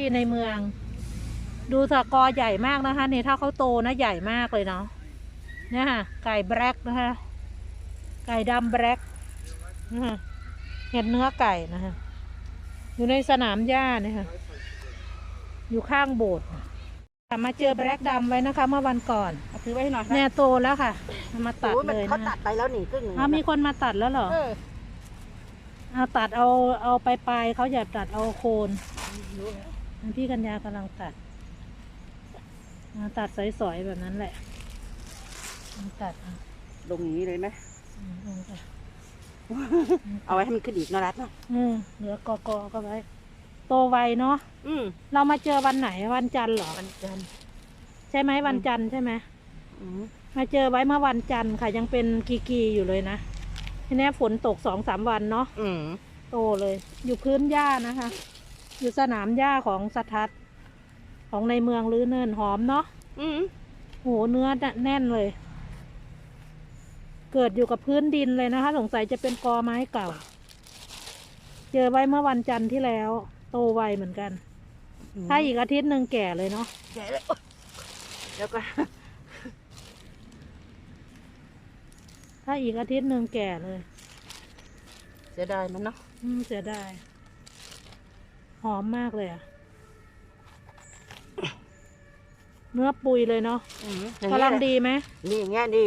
ที่ในเมือง ดูสกอใหญ่มากนะคะนี่ถ้าเขาโตนะใหญ่มากเลยเนาะเนี่ยค่ะไก่แบล็กนะคะ ไก่ดำแบล็กนะคะเห็ดเนื้อไก่นะคะอยู่ในสนามหญ้าเนี่ยค่ะอยู่ข้างโบสถ์มาเจอแบล็กดำไว้นะคะเมื่อวันก่อนเอาถือไว้ให้หน่อยแน่โตแล้วค่ะเอามาตัดโอ้ยมันเลยเขานะตัดไปแล้วหนีครึ่งหนึ่งอ้าวมีคนมาตัดแล้วเหรอเออเอาตัดเอาเอาไปลายๆเขาอย่าตัดเอาโคน พี่กัญญากำลังตัดอ่าตัดสอยๆแบบนั้นแหละเอาตัดเอาลงอย่างนี้เลยไหมอืมลงไปเอาไว้ให้มันขึ้นอีกเนอะรัดเนาะอืมเหลือกอกอก็ไว้ โตไวเนาะอืมเรามาเจอวันไหนวันจันทร์เหรอมันจันทร์ใช่ไหมวันจันทร์ใช่ไหมอืมมาเจอไว้เมื่อวันจันทร์ค่ะ ยังเป็นกีกีอยู่เลยนะทีนี้ฝนตกสองสามวันเนาะอืมโตเลย อยู่พื้นหญ้านะคะ อยู่สนามหญ้าของสทัศน์ของในเมืองลือเนินหอมเนาะอืมโหเนื้อแน่นเลย เกิดอยู่กับพื้นดินเลยนะคะ สงสัยจะเป็นกอไม้เก่า เจอไว้เมื่อวันจันทร์ที่แล้ว โตไวเหมือนกัน ถ้าอีกอาทิตย์หนึ่งแก่เลยเนาะแก่แล้วแล้วก็ถ้าอีกอาทิตย์หนึ่งแก่เลย เสียดายมันเนาะอืมเสียดาย หอมมากเลยอะเนื้อปุยเลยเนาะอืมกำลังดีไหมนี่อย่างเงี้ยดี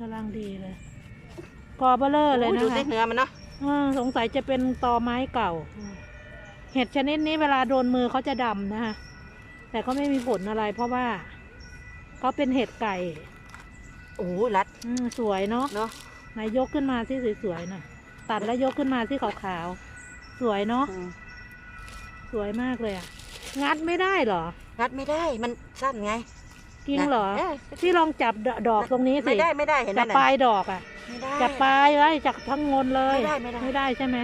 กำลังดีเลย กอเบลเลอร์เลยโอ้นะดูคะ สิเนื้อมันเนาะ อ่าสงสัยจะเป็นตอไม้เก่าเห็ดชนิดนี้เวลาโดนมือเขาจะดำนะคะแต่ก็ไม่มีผลอะไรเพราะว่าเขาเป็นเห็ดไก่โอ้โหรัดอืมสวยเนาะเนาะไหนายกขึ้นมาที่สวยๆหน่อยตัดแล้วยกขึ้นมาที่ขาวๆสวยเนาะอืม สวยมากเลยอะงัดไม่ได้เหรอรัดไม่ได้มันสั้นไงจริงเหรอเออที่ลองจับดดอกตรงนี้สิไม่ได้ไม่ได้เห็นไหมจับน่ะปลายดอกอะไม่ได้ จับปลายไว้จับทั้งงนเลยไม่ได้ไม่ได้ไม่ได้ ใช่ไหม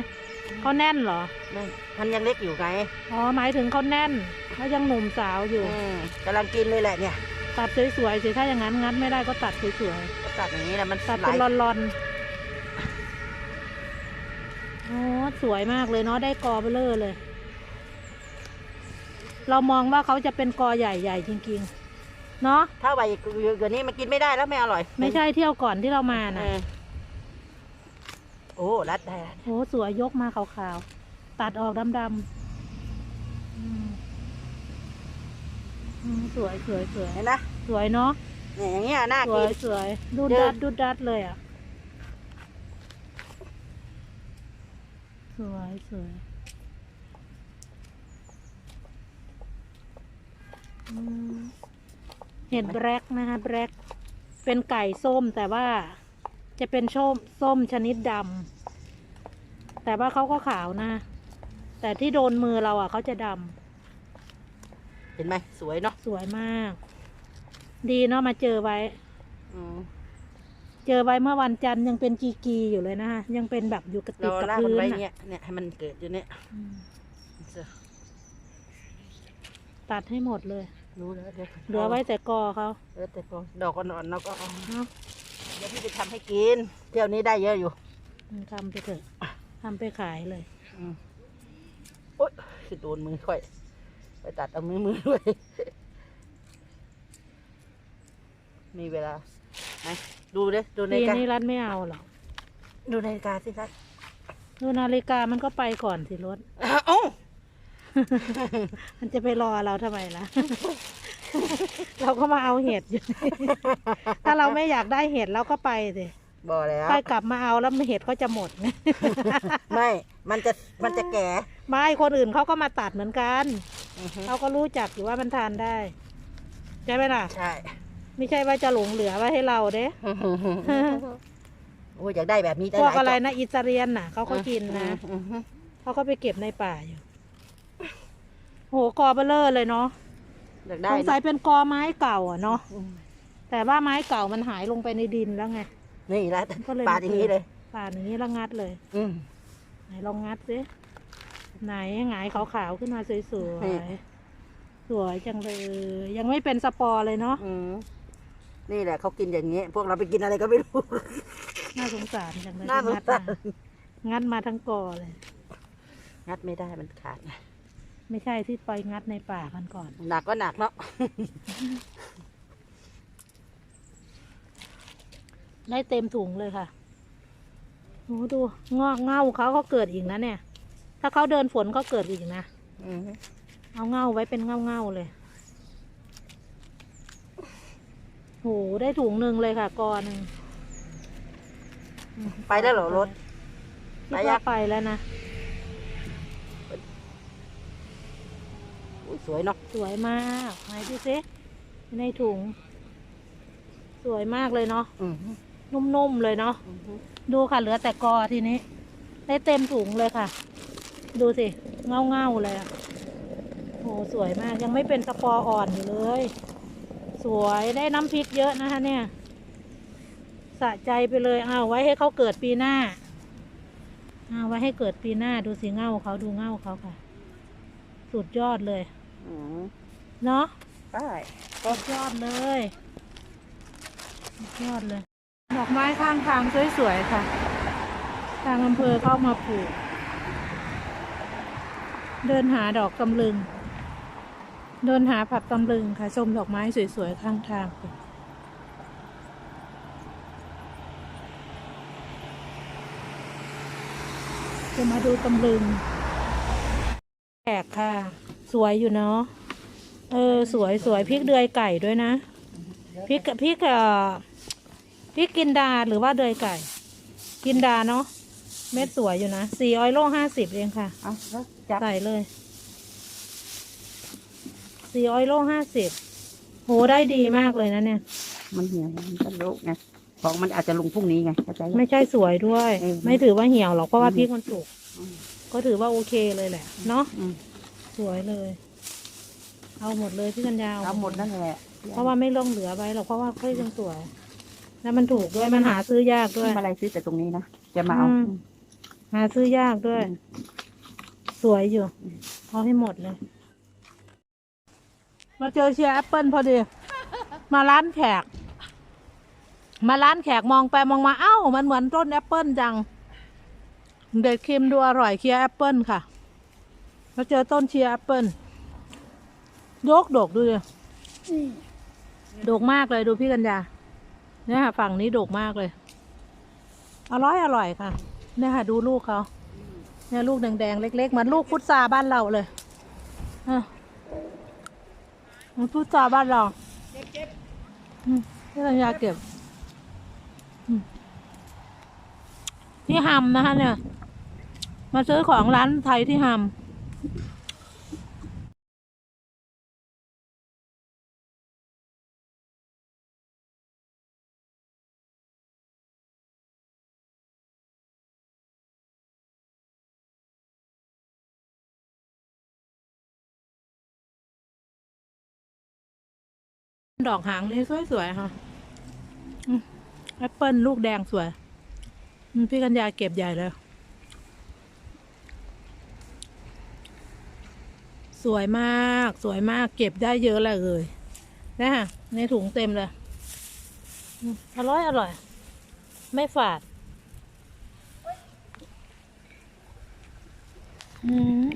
เขาแน่นเหรอ ไม่มันยังเล็กอยู่ไงอ๋อหมายถึงเขาแน่นเขายังหนุ่มสาวอยู่ อืมกำลังกินเลยแหละเนี่ยตัดสวยๆสิถ้าอย่างนั้นงัดไม่ได้ก็ตัดสวยก็ตัดอย่างนี้แหละมันๆตัดไหลเป็นรอนๆโอ้สวยมากเลยเนาะได้กอเบลเลอร์เลย เรามองว่าเขาจะเป็นกอใหญ่ๆจริงๆ เนาะถ้าใบเกินนี้มันกินไม่ได้แล้วไม่อร่อยไม่ใช่เที่ยวก่อนที่เรามาเอนะอโอ้รัดได้รัดโอ้สวยยกมาขาวๆ ตัดออกดำๆอืมอืมสวยสวยสวยเห็นไหมสวยเนาะเนี่ยอย่างเงี้ยน่าสกิวยนสวยดูเยดัอะดดูดัดเลยอะ สวยสวยอืม เห็ดแบล็กนะคะแบล็กเป็นไก่ส้มแต่ว่าจะเป็นส้มส้มชนิดดำแต่ว่าเขาก็ขาวนะ แต่ที่โดนมือเราอะเขาจะดเห็นไหมสวยเนาะำสวยมาก ดีเนาะมาเจอไว้อืมเจอไว้เมื่อวันจันทร์ยังเป็นกีกีอยู่เลยนะคะยังเป็นแบบอยู่กับติเราดกับลากมันพื้นไว้น่ะเนี่ยเนี่ยให้มันเกิดอยู่เนี่ยอืมตัดให้หมดเลย รู้แล้วเดี๋ยวเหลือไว้แต่กอเขาเหลือแต่กอนดอกอ่อนๆเราก็เอาเนาะเดี๋ยวพี่ไปทำให้กินเที่ยวนี้ได้เยอะอยู่อืมทำไปเถอะทำไปขายเลยอืมโอ๊ยคือโดนมือค่อย ไปตัดเอามือมือด้วย มีเวลาไหนดูเลยดูนาปีฬิกานี้รัดไม่เอาหรอกดูนาฬิกาสิครับดูนาฬิกามันก็ไปก่อนสิรถ เอ้า มันจะไปรอเราทำไมล่ะ เราก็มาเอาเห็ดอยู่ถ้าเราไม่อยากได้เห็ดเราก็ไปสิบอกแล้วค่อยกลับมาเอาแล้วเห็ดก็จะหมดไม่ มันจะมันจะแก่ไม่คนอื่นเขาก็มาตัดเหมือนกันอือฮึเขาก็รู้จักอยู่ว่ามันทานได้ ใช่ไหมล่ะ ใช่ ไม่ใช่ว่าจะหลงเหลือไว้ให้เราเด้ โอ้ยอยากได้แบบนี้ด้พวกหลายอะไรจนะอิตาเลียนน่ะเขาก็กินนะอือฮึเขาก็ไปเก็บในป่าอยู่โหกอเบลเลอร์เลยเนาะอยากสได้งสัยเป็นกอไม้เก่าอะเนาะอืมแต่ว่าไม้เก่ามันหายลงไปในดินแล้วไงนี่แหละก็เลยปาดอย่างนี้เลยป่าอย่างนี้แล้วงัดเลย อืมไหนลองงัดสิไหนหงายขาวๆขึ้นมาสวยนี่ๆสวยจังเลย ยังไม่เป็นสปอร์เลยเนาะอืมนี่แหละเขากินอย่างนี้ พวกเราไปกินอะไรก็ไม่รู้ น่าสงสารจังเลยน่าสงงัดสารมางัดมาทั้งกอเลย งัดไม่ได้มันขาด ไงไม่ใช่ที่ไปงัดในป่ากันก่อน หนักก็หนักเนาะ ได้เต็มถุงเลยค่ะโอ้ดูงอกเง่าเขาก็เกิดอีกนะเนี่ย ถ้าเขาเดินฝนก็เกิดอีกนะอืมเอาเง่าไว้เป็นเง่าเง่าๆเลยโหได้ถุงหนึ่งเลยค่ะกอหนึ่งอืมไปแล้วเหรอรถคิดไปยัว่างไปแล้วนะ สวยเนาะสวยมากไหนดูซิในถุง สวยมากเลยเนาะอืมนุ่มๆเลยเนาะอืมดูค่ะ เหลือแต่กอทีนี้ ได้เต็มถุงเลยค่ะ ดูสิเงาเงาๆเลยอะโหสวยมากยังไม่เป็นสปอร์อ่อนอยู่เลย สวยได้น้ำพริกเยอะนะคะ เนี่ยสะใจไปเลยเอาไว้ให้เขาเกิดปีหน้าเอาไว้ให้เกิดปีหน้าดูสิเง่าเขาดูเง่าเขาค่ะ สุดยอดเลยอืม เนาะได้สุดยอดเลยสุดยอดเลย ดอกไม้ข้างทางสวยๆค่ะ ทางอำเภอเข้ามาปลูก เดินหาดอกตำลึง เดินหาผักตำลึงค่ะ ชมดอกไม้สวยๆข้างทางค่ะจะมาดูตำลึงแปลกค่ะ สวยอยู่เนาะเออ สวยสวยพริกเดือยไก่ด้วยนะพริกพริกเอ่อพริกกินดาหรือว่าเดือยไก่ กินดาเนาะเม็ดสวยอยู่นะสี่ออยโลห้าสิบเองค่ะเอาแล้วจับใส่เลยสี่ออยโลห้าสิบโหได้ดีมากเลยนะเนี่ย มันเหี่ยวมันก็ลุกไงของมันอาจจะลงพรุ่งนี้ไงเข้าใจไหม ไม่ใช่สวยด้วยอืมไม่ถือว่าเหี่ยวหรอกเพราะว่าอืม พริกมันสุก อืมก็ถือว่าโอเคเลยแหละ เนาะ อืม สวยเลย เอาหมดเลยพี่กัญญาเอาหมดนั่นแหละเพราะว่าไม่ลงเหลือไว้หรอกเพราะว่าค่อยยังสวย แล้วมันถูกด้วยมันหาซื้อยากด้วยมาอะไรซื้อแต่ตรงนี้นะจะมาเอาอืมหาซื้อยากด้วยอืมสวยอยู่เอาให้หมดเลย มาเจอเชียร์แอปเปิลพอดี มาร้านแขก มาร้านแขกมองไปมองมาเอ้า มันเหมือนต้นแอปเปิลจัง เด็ดครีมดูอร่อยเชียร์แอปเปิลค่ะ มาเจอต้นเชียร์แอปเปิลดกโดกดูดิดกมากเลยดูพี่กัญญาเนี่ยค่ะฝั่งนี้โดกมากเลย อร่อยอร่อยค่ะ เนี่ยค่ะ ดูลูกเขาเนี่ยลูกแดงๆเล็กๆเหมือนลูกพุทราบ้านเราเลยอะมันพุทราบ้านเราอืมนี่เราอยาเก็บที่ฮัมนะคะเนี่ย มาซื้อของร้านไทยที่ฮัม ดอกหางนี่สวยๆค่ะแอปเปิลลูกแดงสวย พี่กัญญาเก็บใหญ่เลย สวยมากสวยมากเก็บได้เยอะเลยเลยนะฮะในถุงเต็มเลยอืมอร่อย อร่อย ไม่ฝาด อืม